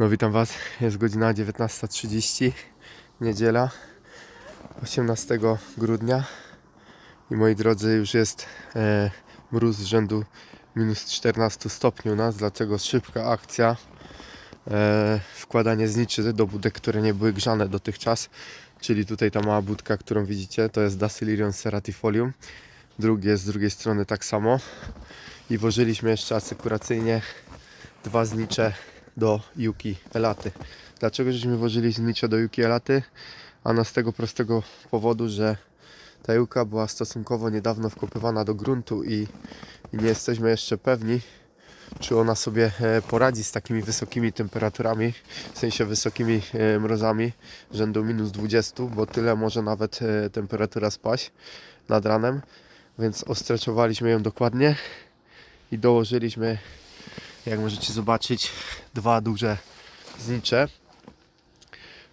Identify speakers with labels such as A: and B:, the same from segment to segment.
A: No witam Was, jest godzina 19.30, niedziela 18 grudnia. I moi drodzy już jest e, mróz rzędu minus 14 stopni u nas, dlatego szybka akcja. E, wkładanie zniczy do budek, które nie były grzane dotychczas, czyli tutaj ta mała budka, którą widzicie, to jest Dasylirion Seratifolium, drugie z drugiej strony tak samo. I włożyliśmy jeszcze asykuracyjnie dwa znicze do Yuki Elaty. Dlaczego żeśmy włożyli znicze do Yuki Elaty? Ano z tego prostego powodu, że ta Juka była stosunkowo niedawno wkopywana do gruntu i, i nie jesteśmy jeszcze pewni, czy ona sobie e, poradzi z takimi wysokimi temperaturami, w sensie wysokimi e, mrozami rzędu minus 20, bo tyle może nawet e, temperatura spaść nad ranem, więc ostreczowaliśmy ją dokładnie i dołożyliśmy jak możecie zobaczyć, dwa duże znicze.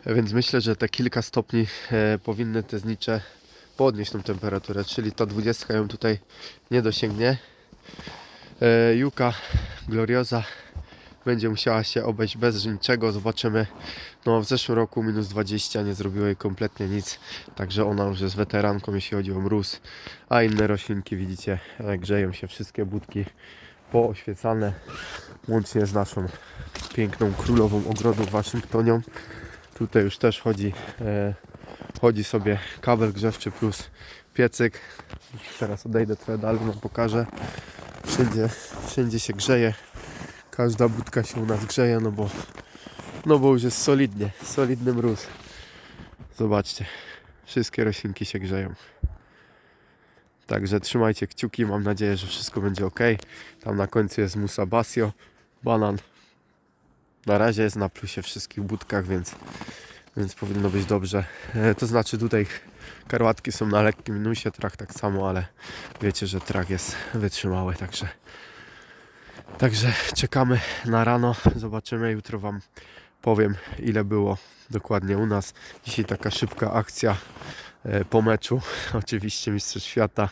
A: Więc myślę, że te kilka stopni e, powinny te znicze podnieść tą temperaturę, czyli ta 20 ją tutaj nie dosięgnie. E, Juka Gloriosa będzie musiała się obejść bez niczego. Zobaczymy. No, w zeszłym roku minus 20 nie zrobiło jej kompletnie nic, także ona już jest weteranką, jeśli chodzi o mróz. A inne roślinki, widzicie, e, grzeją się wszystkie budki pooświecane, łącznie z naszą piękną królową ogrodu Waszyngtonią. Tutaj już też chodzi, e, chodzi sobie kabel grzewczy plus piecyk. Teraz odejdę trochę dalej, wam pokażę. Wszędzie, wszędzie się grzeje. Każda budka się u nas grzeje, no bo, no bo już jest solidnie, solidny mróz. Zobaczcie, wszystkie roślinki się grzeją. Także trzymajcie kciuki, mam nadzieję, że wszystko będzie ok. Tam na końcu jest Musa Basio, banan. Na razie jest na plusie wszystkich budkach, więc, więc powinno być dobrze. E, to znaczy tutaj karłatki są na lekkim minusie, trak tak samo, ale wiecie, że trak jest wytrzymały, także Także czekamy na rano, zobaczymy. Jutro Wam powiem, ile było dokładnie u nas. Dzisiaj taka szybka akcja po meczu. Oczywiście Mistrzostw Świata.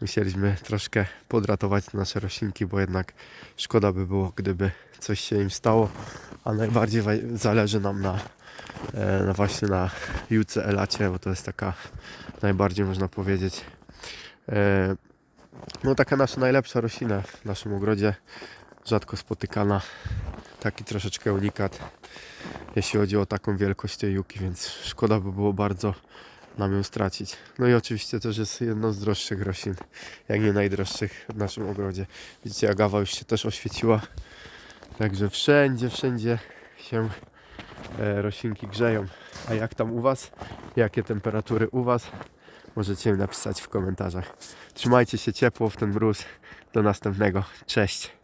A: Musieliśmy troszkę podratować nasze roślinki, bo jednak szkoda by było, gdyby coś się im stało. A najbardziej zależy nam na, e, na właśnie na Juce Elacie, bo to jest taka najbardziej można powiedzieć e, no taka nasza najlepsza roślina w naszym ogrodzie, rzadko spotykana, taki troszeczkę unikat, jeśli chodzi o taką wielkość tej juki, więc szkoda by było bardzo nam ją stracić. No i oczywiście też jest jedną z droższych roślin, jak nie najdroższych w naszym ogrodzie. Widzicie, agawa już się też oświeciła, także wszędzie, wszędzie się e, roślinki grzeją. A jak tam u Was? Jakie temperatury u Was? Możecie napisać w komentarzach. Trzymajcie się ciepło w ten mróz. Do następnego. Cześć.